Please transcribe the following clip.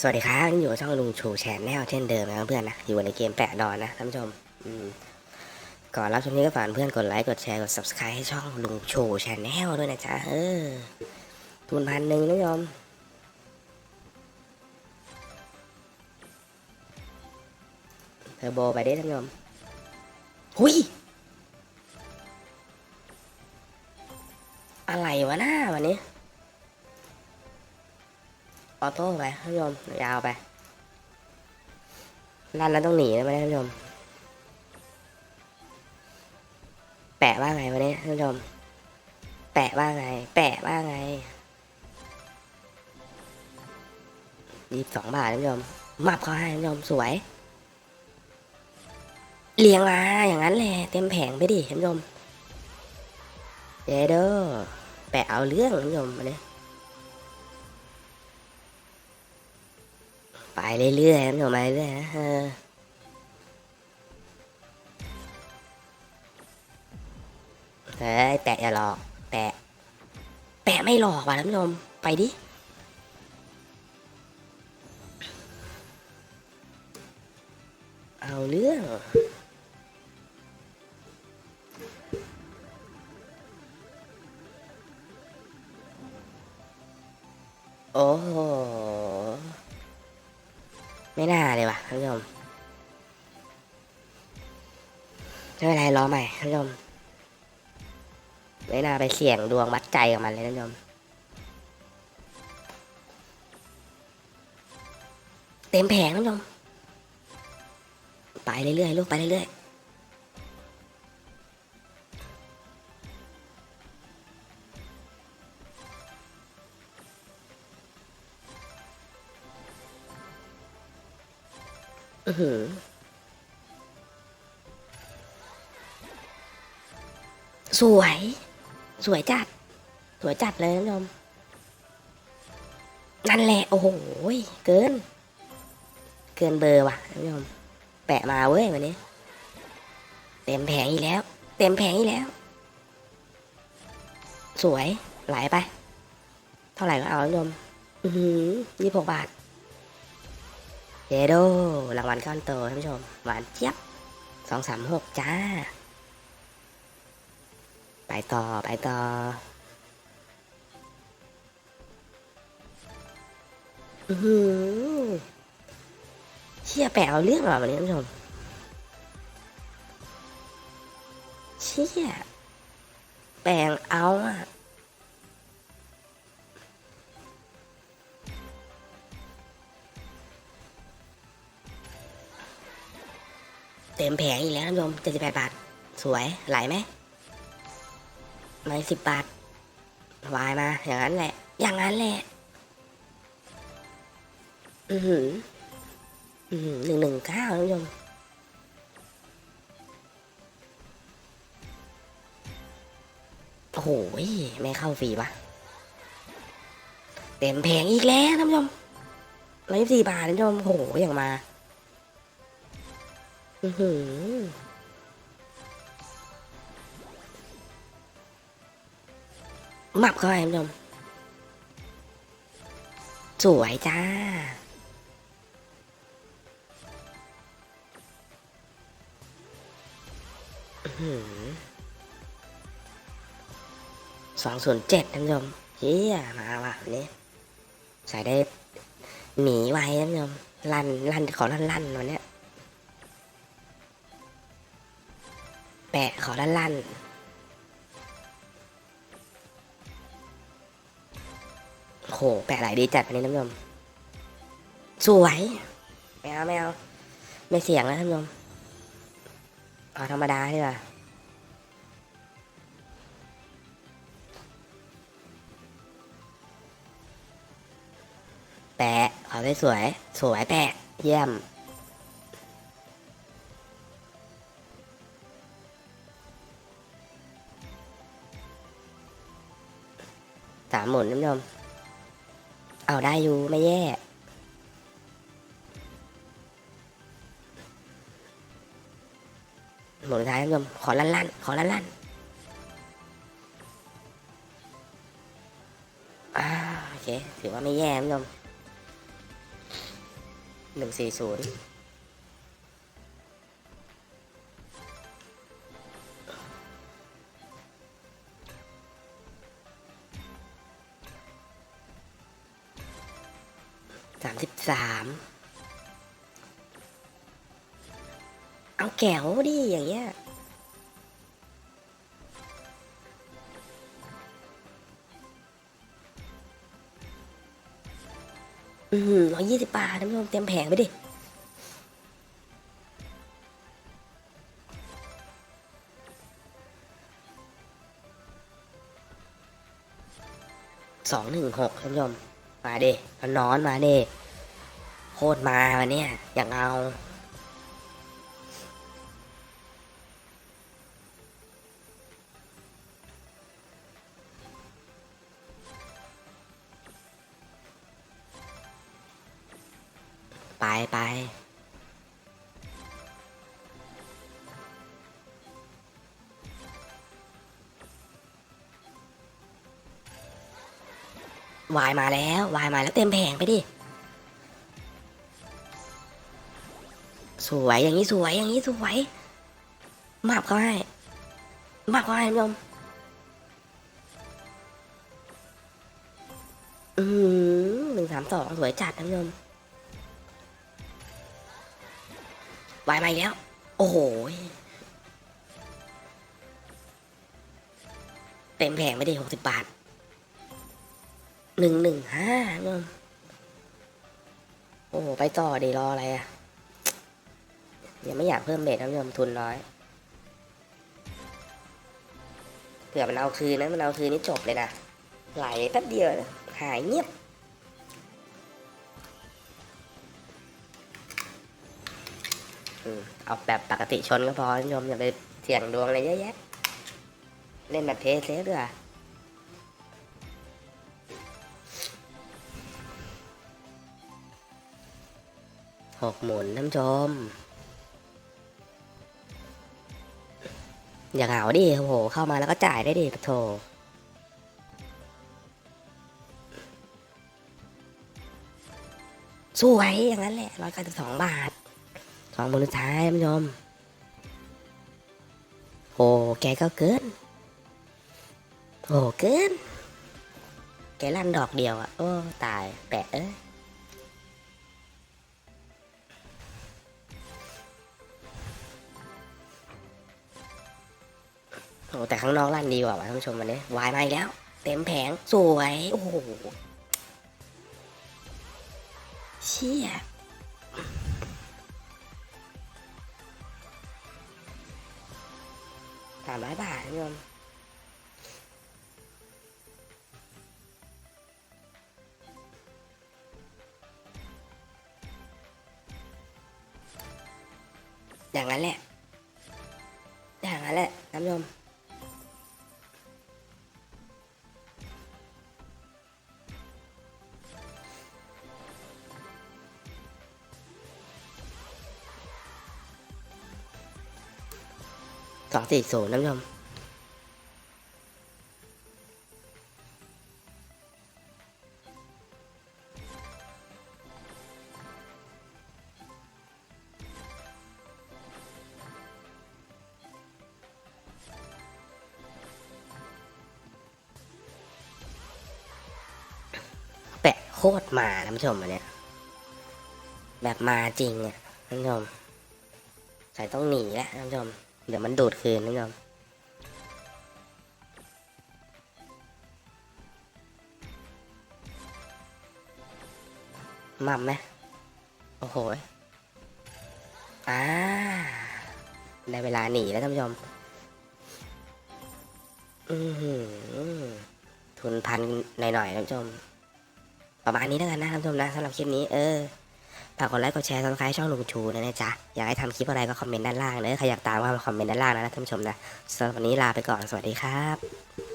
สวัสดีครับอยู่ช่องลุงชูแชนแนลเช่นเดิมนะครับเพื่อนนะอยู่ในเกมแปะดอนนะท่านผู้ชมก่อนรับชมนี้ก็ฝากเพื่อนกดไลค์กดแชร์กด subscribe ให้ช่องลุงชูแชนแนลด้วยนะจ๊ะเออทุนพันหนึ่งนะโยมเทอร์โบไปได้ท่านผู้ชมหุยอะไรวะหน้าวันนี้ ออโต้ไปท่านผู้ชมยาวไปลั่นแล้วต้องหนีนะไม่ได้ท่านผู้ชมแปะว่าไงวันนี้ท่านผู้ชมแปะว่าไง แปะว่าไงยี่สิบสองบาทท่านผู้ชมมับเขาให้ท่านผู้ชมสวยเลี้ยงมาอย่างนั้นแหละเต็มแผงไปดิท่านผู้ชมเดเด้อแปะเอาเรื่องท่านผู้ชมวันนี้ ไปเรื่อยๆท่านใชมไปเรื่อยๆนะเออเฮ้ยแปะอย่าหลอก แปะ แปะไม่หลอกว่ะท่านผู้ชมไปดิเอาเรื่องโอ้ ไม่น่าเลยว่ะท่านผู้ชมไม่เป็นไรรอใหม่ท่านผู้ชมไม่น่าไปเสี่ยงดวงวัดใจกับมันเลยท่านผู้ชมเต็มแผงท่านผู้ชมไปเรื่อยๆลูกไปเรื่อยๆ อื้ออสวย สวยจัด สวยจัดเลยนมนั่นแหละ โอ้โห เกิน เกินเบอร์ว่ะนมแปะมาเว้ยวันนี้ เต็มแผงอีกแล้ว เต็มแผงอีกแล้ว สวย ไหลไป เท่าไหร่ก็เอาท่านม อือหือยี่หกบาท เยโดรางวัลก้อนโตท่านผู้ชม หวานเจี๊ยบสองสามหกจ้า ไปต่อไปต่ออือหือเชี่ยแปะเอาเรื่องเหรอวันนี้ท่านผู้ชมเชี่ยแปลงเอาอะ เต็มแผงอีกแล้วท่านผู้ชมเจ็ดสิบแปดบาท สวยไหลไหมม่สิบบาทวายมาอย่างนั้นแหละ อย่างนั้นแหละ อือหืออืมหนึ่งหนึ่งเก้าท่านผู้ชมโอ้โหไม่เข้าฟรีวะเต็มแผงอีกแล้วท่านผู้ชมร้อยสี่บาทท่านผู้ชมโอ้โหอย่างมา อือหือหมับเข้าไปท่านผู้ชมสวยจ้า สองศูนย์เจ็ดท่านผู้ชมเฮียมาว่ะวันนี้ใส่ได้หนีไวท่านผู้ชมลั่นลั่นขอลั่นลั่นวันเนี้ย ปะขอลั่นลั่นโหแปะหลายดีจัดวันนี้ท่านผู้ชมสวยไม่เอาไม่เอาไม่เสียงแล้วท่านผู้ชมเอาธรรมดาดีกว่าแปะขอสวย สวยแปะ เยี่ยม สามหมุนท่านมเอาได้อยู่ไม่แย่ หมุนสุดท้ายท่านมขอลั่นลั่นขอลั่นลั่นอ่าโอเค ถือว่าไม่แย่ท่านมหนึ่งสี่ศูนย์ สามสิบสามเอาแก้วดิอย่างเงี้ยอืมร้อยยี่สิบบาทท่านผู้ชมเตรียมแผงไปดิสองหนึ่งหกท่านผู้ชม มาเด้นอนมาเด้โคตรมาวันเนี้ยอย่างเอาไปไป วายมาแล้ววายมาแล้วเต็มแผงไปดิ สวยอย่างนี้สวยอย่างนี้สวยมาบเขาให้มาบเขาให้นผู้ชมอืมหนึ่งสามสองสวยจัดท่านผู้ชมวายมาอีกแล้ว โอ้โหเต็มแผงไม่ได้หกสิบบาท หนึ่งหนึ่งห้าเงินโอ้โหไปต่อดีรออะไรอะยังไม่อยากเพิ่มเบสนะเงินทุนน้อยเผื่อมันเอาคืนนะมันเอาคืนนี่จบเลยนะไหลแป๊บเดียวนะหายเงียบเอาแบบปกติชนก็พอท่านชมอย่าไปเสี่ยงดวงอะไรเยอะแยะ เล่นแบบเพย์เซฟด้วย หกหมุนท่านชม อย่าเหงาดิโอ้โห เข้ามาแล้วก็จ่ายได้ดิปะโถสวยอย่างนั้นแหละร้อยเก้าสิบสองบาทสองหมุนสุดท้ายท่านชมโอ้แกก็เกินโอ้เกิน แกลั่นดอกเดียวอะ โอ้ ตาย แปะเอ้ย โอ้แต่ข้างนอกลั่นดีกว่าท่านผู้ชมวันนี้วายมาอีกแล้ว เต็มแผงสวยโอ้โหเชี่ยสามร้อยบาทท่านผู้ชมอย่างนั้นแหละ อย่างนั้นแหละท่านผู้ชม สองสี่ศูนย์ท่ผู้ชมแปะโคตรมาท่านผู้ชมอันเนี้ยแบบมาจริงอะท่านผู้ชมใส่ต้องหนีแล้วท่านผู้ชม เดี๋ยวมันดูดคืนนผู้ชมมั่มไหมโอ้โห อ่า ได้เวลาหนีแล้วท่านผู้ชมอือหือทุนพันหน่อยๆท่านผู้ชม ประมาณนี้แล้วกันนะท่านผู้ชมนะสำหรับคลิปนี้ เออ ฝากกดไลค์กดแชร์ซับสไครต์ช่องลุงชูนะนะจ๊ะ อยากให้ทำคลิปอะไรก็คอมเมนต์ด้านล่างเนอะใครอยากตามก็มาคอมเมนต์ด้านล่างนะท่านผู้ชมนะสำหรับวันนี้ลาไปก่อนสวัสดีครับ